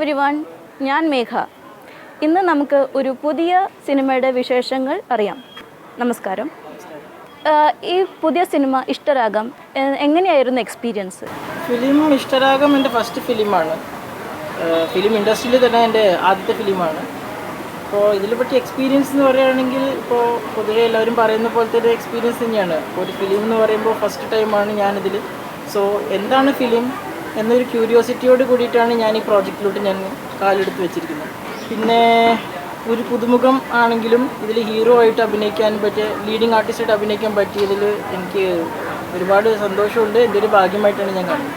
Every one ഞാൻ മേഘ. ഇന്ന് നമുക്ക് ഒരു പുതിയ സിനിമയുടെ വിശേഷങ്ങൾ അറിയാം. നമസ്കാരം. ഈ പുതിയ സിനിമ ഇഷ്ടരാഗം എങ്ങനെയായിരുന്നു എക്സ്പീരിയൻസ് ഫിലിം ഇഷ്ടരാഗം എന്റെ ഫസ്റ്റ് ഫിലിമാണ്. ഫിലിം ഇൻഡസ്ട്രിയിൽ തന്നെ എന്റെ ആദ്യത്തെ ഫിലിമാണ്. അപ്പോൾ ഇതിനെ പറ്റി എക്സ്പീരിയൻസ് എന്ന് പറയുകയാണെങ്കിൽ ഇപ്പോൾ പൊതുവെ എല്ലാവരും പറയുന്ന പോലത്തെ ഒരു എക്സ്പീരിയൻസ് തന്നെയാണ്. ഒരു ഫിലിം എന്ന് പറയുമ്പോൾ ഫസ്റ്റ് ടൈമാണ് ഞാനിതിൽ സോ എന്താണ് ഫിലിം എന്നൊരു ക്യൂരിയോസിറ്റിയോട് കൂടിയിട്ടാണ് ഞാൻ ഈ പ്രോജക്റ്റിലോട്ട് ഞാൻ കാലെടുത്ത് വെച്ചിരിക്കുന്നത്. പിന്നെ ഒരു പുതുമുഖം ആണെങ്കിലും ഇതിൽ ഹീറോ ആയിട്ട് അഭിനയിക്കാൻ പറ്റിയ ലീഡിങ് ആർട്ടിസ്റ്റായിട്ട് അഭിനയിക്കാൻ പറ്റിയതിൽ എനിക്ക് ഒരുപാട് സന്തോഷമുണ്ട്. എന്റെ ഒരു ഭാഗ്യമായിട്ടാണ് ഞാൻ കാണുന്നത്.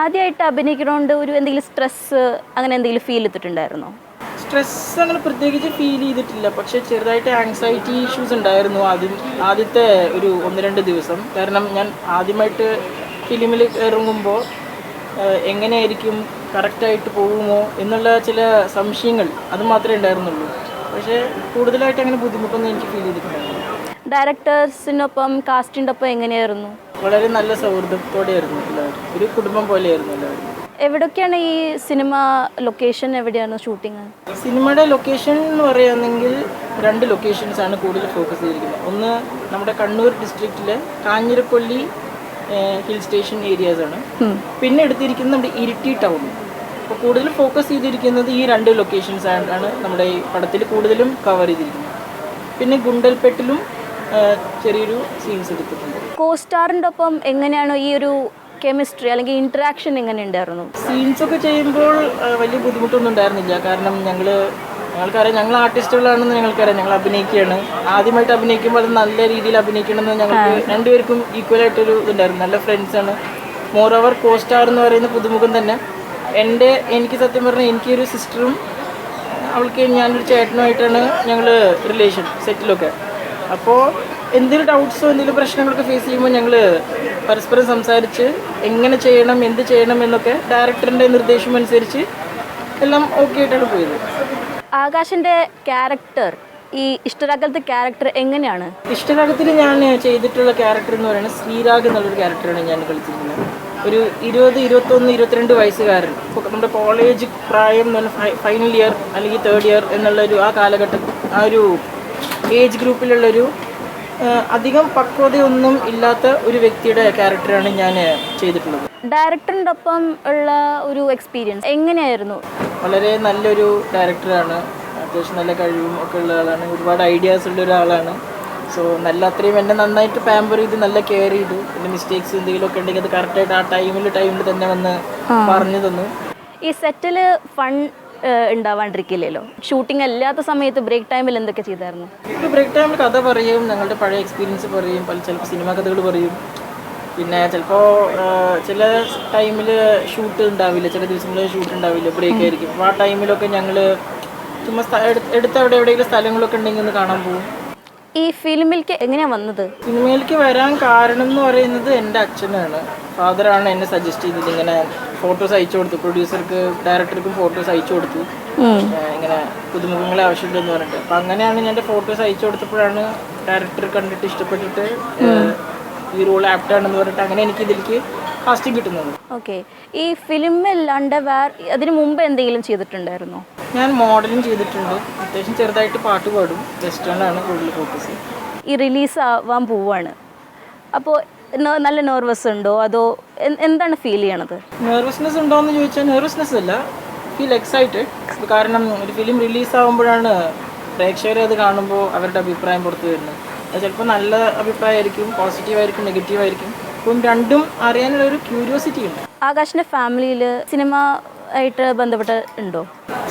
ആദ്യമായിട്ട് അഭിനയിക്കണോണ്ട് ഒരു എന്തെങ്കിലും സ്ട്രെസ്സ് അങ്ങനെ എന്തെങ്കിലും ഫീൽ ചെയ്തിട്ടുണ്ടായിരുന്നോ സ്ട്രെസ് അങ്ങനെ പ്രത്യേകിച്ച് ഫീൽ ചെയ്തിട്ടില്ല. പക്ഷെ ചെറുതായിട്ട് ആങ്സൈറ്റി ഇഷ്യൂസ് ഉണ്ടായിരുന്നു ആദ്യം ആദ്യത്തെ ഒരു ഒന്ന് രണ്ട് ദിവസം. കാരണം ഞാൻ ആദ്യമായിട്ട് ഫിലിമിൽ ഇറങ്ങുമ്പോൾ എങ്ങനെയായിരിക്കും കറക്റ്റായിട്ട് പോകുമോ എന്നുള്ള ചില സംശയങ്ങൾ അത് മാത്രമേ ഉണ്ടായിരുന്നുള്ളൂ. പക്ഷേ കൂടുതലായിട്ട് അങ്ങനെ ബുദ്ധിമുട്ടൊന്നും എനിക്ക് ഫീൽ ചെയ്തിട്ടുണ്ടായിരുന്നു ഡയറക്ടേഴ്സിനൊപ്പം കാസ്റ്റിന്റെ ഒപ്പം എങ്ങനെയായിരുന്നു? വളരെ നല്ല സൗഹൃദത്തോടെ ആയിരുന്നു എല്ലാവരും. ഒരു കുടുംബം പോലെയായിരുന്നു എല്ലാവരും. എവിടൊക്കെയാണ് ഈ സിനിമ ലൊക്കേഷൻ എവിടെയാണ് ഷൂട്ടിങ്? സിനിമയുടെ ലൊക്കേഷൻ എന്ന് പറയുകയാണെങ്കിൽ രണ്ട് ലൊക്കേഷൻസ് ആണ് കൂടുതൽ ഫോക്കസ് ചെയ്തിരിക്കുന്നത്. ഒന്ന് നമ്മുടെ കണ്ണൂർ ഡിസ്ട്രിക്റ്റിലെ കാഞ്ഞിരപ്പള്ളി ഹിൽ സ്റ്റേഷൻ ഏരിയാസ് ആണ്. പിന്നെ എടുത്തിരിക്കുന്നത് നമ്മുടെ ഇരിട്ടി ടൗൺ അപ്പോൾ കൂടുതൽ ഫോക്കസ് ചെയ്തിരിക്കുന്നത് ഈ രണ്ട് ലൊക്കേഷൻസ് ആണ് നമ്മുടെ ഈ പടത്തിൽ കൂടുതലും കവർ ചെയ്തിരിക്കുന്നത്. പിന്നെ ഗുണ്ടൽപെട്ടിലും ചെറിയൊരു സീൻസ് എടുത്തിട്ടുണ്ട്. കോ സ്റ്റാറിന്റെ ഒപ്പം എങ്ങനെയാണോ ഈ ഒരു കെമിസ്ട്രി അല്ലെങ്കിൽ ഇൻട്രാക്ഷൻ എങ്ങനെ ഉണ്ടായിരുന്നു? സീൻസ് ഒക്കെ ചെയ്യുമ്പോൾ വലിയ ബുദ്ധിമുട്ടൊന്നും ഉണ്ടായിരുന്നില്ല. കാരണം ഞങ്ങൾ ഞങ്ങൾക്കറിയാം ഞങ്ങൾ ആർട്ടിസ്റ്റുകളാണെന്ന് ഞങ്ങൾക്കറിയാം ഞങ്ങൾ അഭിനയിക്കുകയാണ്. ആദ്യമായിട്ട് അഭിനയിക്കുമ്പോൾ അത് നല്ല രീതിയിൽ അഭിനയിക്കണമെന്ന് ഞങ്ങൾക്ക് രണ്ടുപേർക്കും ഈക്വൽ ആയിട്ടൊരു ഇതുണ്ടായിരുന്നു. നല്ല ഫ്രണ്ട്സാണ് മോർ ഓവർ കോ സ്റ്റാർ എന്ന് പറയുന്ന പുതുമുഖം തന്നെ എന്റെ എനിക്ക് സത്യം പറഞ്ഞാൽ എനിക്കൊരു സിസ്റ്ററും അവൾക്ക് ഞാനൊരു ചേട്ടനുമായിട്ടാണ് ഞങ്ങൾ റിലേഷൻ സെറ്റിലൊക്കെ അപ്പോൾ എന്തെങ്കിലും ഡൗട്ട്സോ എന്തെങ്കിലും പ്രശ്നങ്ങളൊക്കെ ഫേസ് ചെയ്യുമ്പോൾ ഞങ്ങൾ പരസ്പരം സംസാരിച്ച് എങ്ങനെ ചെയ്യണം എന്ത് ചെയ്യണം എന്നൊക്കെ ഡയറക്ടറിന്റെ നിർദ്ദേശം അനുസരിച്ച് എല്ലാം ഓക്കെ ആയിട്ടാണ് പോയത്. ആകാശിന്റെ ക്യാരക്ടർ ഈ ഇഷ്ടരാഗത്തെ ക്യാരക്ടർ എങ്ങനെയാണ്? ഇഷ്ടരാഗത്തിൽ ഞാൻ ചെയ്തിട്ടുള്ള ക്യാരക്ടർ എന്ന് പറയുന്നത് ശ്രീരാഗ് എന്നുള്ളൊരു ക്യാരക്ടറാണ് ഞാൻ കളിച്ചിരിക്കുന്നത്. ഒരു ഇരുപത് ഇരുപത്തൊന്ന് ഇരുപത്തിരണ്ട് വയസ്സുകാരൻ. നമ്മുടെ കോളേജ് പ്രായം എന്ന് പറഞ്ഞാൽ ഫൈനൽ ഇയർ അല്ലെങ്കിൽ തേർഡ് ഇയർ എന്നുള്ള ഒരു ആ കാലഘട്ടം ആ ഒരു ഏജ് ഗ്രൂപ്പിലുള്ളൊരു അധികം പക്വതയൊന്നും ഇല്ലാത്ത ഒരു വ്യക്തിയുടെ ക്യാരക്ടറാണ് ഞാൻ ചെയ്തിട്ടുള്ളത്. ഡയറക്ടറിന്റെ ഒപ്പം ഉള്ള ഒരു എക്സ്പീരിയൻസ് എങ്ങനെയായിരുന്നു? വളരെ നല്ലൊരു ഡയറക്ടറാണ്. അത്യാവശ്യം നല്ല കഴിവും ഒക്കെ ഉള്ള ആളാണ്. ഒരുപാട് ഐഡിയാസ് ഉള്ള ഒരാളാണ്. സോ നല്ല അത്രയും എന്നെ നന്നായിട്ട് പാമ്പർ ചെയ്ത് നല്ല കെയർ ചെയ്തു പിന്നെ മിസ്റ്റേക്സ് എന്തെങ്കിലുമൊക്കെ ഉണ്ടെങ്കിൽ അത് കറക്റ്റായിട്ട് ആ ടൈമിൽ ടൈമിൽ തന്നെ വന്ന് പറഞ്ഞു തന്നു. ഈ സെറ്റിൽ ഫൺ ഉണ്ടാവാണ്ടിരിക്കില്ലല്ലോ. ഷൂട്ടിംഗ് അല്ലാത്ത സമയത്ത് ബ്രേക്ക് ടൈമിൽ എന്തൊക്കെ ചെയ്തായിരുന്നു? ബ്രേക്ക് ടൈമിൽ കഥ പറയും ഞങ്ങളുടെ പഴയ എക്സ്പീരിയൻസ് പറയും പല ചിലപ്പോൾ സിനിമ കഥകൾ പറയും. പിന്നെ ചിലപ്പോൾ ചില ടൈമിൽ ഷൂട്ട് ഉണ്ടാവില്ല ചില ദിവസങ്ങളിൽ ഷൂട്ട് ഉണ്ടാവില്ല ബ്രേക്ക് ആയിരിക്കും. അപ്പോൾ ആ ടൈമിലൊക്കെ ഞങ്ങൾ ചുമ്മാ എടുത്ത് അവിടെ എവിടെയെങ്കിലും സ്ഥലങ്ങളൊക്കെ ഉണ്ടെങ്കിൽ ഒന്ന് കാണാൻ പോകും. ഈ ഫിലിമിലേക്ക് എങ്ങനെയാണ് വന്നത്? സിനിമയിലേക്ക് വരാൻ കാരണം എന്ന് പറയുന്നത് എന്റെ അച്ഛനാണ്. ഫാദറാണ് എന്നെ സജസ്റ്റ് ചെയ്തത് ഇങ്ങനെ ഫോട്ടോസ് അയച്ചു കൊടുത്തു. പ്രൊഡ്യൂസർക്ക് ഡയറക്ടർക്കും ഫോട്ടോസ് അയച്ചു കൊടുത്തു. ഇങ്ങനെ പുതുമുഖങ്ങളെ ആവശ്യമുണ്ടെന്ന് പറഞ്ഞിട്ട്. അപ്പം അങ്ങനെയാണ് ഞാൻ എന്റെ ഫോട്ടോസ് അയച്ചു കൊടുത്തപ്പോഴാണ് ഡയറക്ടർ കണ്ടിട്ട് ഇഷ്ടപ്പെട്ടിട്ട് ഈ റോൾ ആപ്റ്റ് ആണെന്ന് പറഞ്ഞിട്ട് അങ്ങനെ എനിക്ക് ഇതിലേക്ക് കാസ്റ്റിംഗ് കിട്ടുന്നത്. ഓക്കെ. ഈ ഫിലിമിൽ വേറെ അതിന് മുമ്പ് എന്തെങ്കിലും ചെയ്തിട്ടുണ്ടായിരുന്നോ? ഞാൻ മോഡലിംഗ് ചെയ്തിട്ടുണ്ട്. അത്യാവശ്യം ചെറുതായിട്ട് പാട്ട് പാടും. വെസ്റ്റേൺ ആണ് കൂടുതൽ ഫോക്കസ് ഈ റിലീസ് ആവാൻ പോവാണ്. അപ്പോൾ നല്ല നെർവസ് ഉണ്ടോ? അതോ എന്താണ് ഫീൽ ചെയ്യണത്? നെർവസ്നെസ് ഉണ്ടോ എന്ന് ചോദിച്ചാൽ നെർവസ്നെസ് അല്ല. ഫീൽ എക്സൈറ്റഡ് കാരണം ഒരു ഫിലിം റിലീസ് ആകുമ്പോഴാണ് പ്രേക്ഷകർ അത് കാണുമ്പോൾ അവരുടെ അഭിപ്രായം പുറത്തു വരുന്നത്. അത് ചിലപ്പോൾ നല്ല അഭിപ്രായമായിരിക്കും പോസിറ്റീവ് ആയിരിക്കും നെഗറ്റീവ് ആയിരിക്കും. അപ്പം രണ്ടും അറിയാനുള്ള ഒരു ക്യൂരിയോസിറ്റി ഉണ്ട്. ആകാശിന്റെ ഫാമിലിയിൽ സിനിമ ആയിട്ട് ബന്ധപ്പെട്ട ഉണ്ടോ?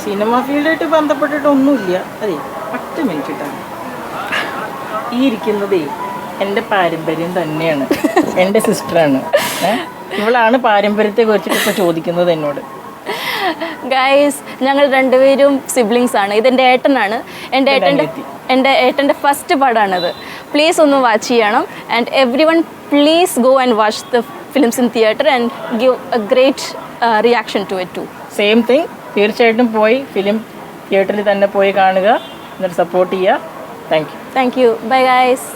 സിനിമ ഫീൽഡായിട്ട് ബന്ധപ്പെട്ടിട്ടൊന്നുമില്ല അതെ പത്ത് മിനിറ്റ് കിട്ടാൻ ഈ ഇരിക്കുന്നതേ എന്റെ പാരമ്പര്യം തന്നെയാണ്. എന്റെ സിസ്റ്ററാണ്. ഇവളാണ് പാരമ്പര്യത്തെ കുറിച്ചിട്ട് ഇപ്പോൾ ചോദിക്കുന്നത് എന്നോട്. ഗൈസ് ഞങ്ങൾ രണ്ടുപേരും സിബ്ലിങ്സ് ആണ്. ഇതെന്റെ ഏട്ടനാണ്. എന്റെ ഏട്ടന്റെ എന്റെ ഏട്ടന്റെ ഫസ്റ്റ് പടമാണിത് പ്ലീസ് ഒന്ന് വാച്ച് ചെയ്യണം. And every one please go and watch the films in theatre and give a great reaction to it to same thing തീർച്ചയായിട്ടും പോയി ഫിലിം തിയേറ്ററിൽ തന്നെ പോയി കാണുക. എന്നിട്ട് സപ്പോർട്ട് ചെയ്യുക. Thank you thank you bye guys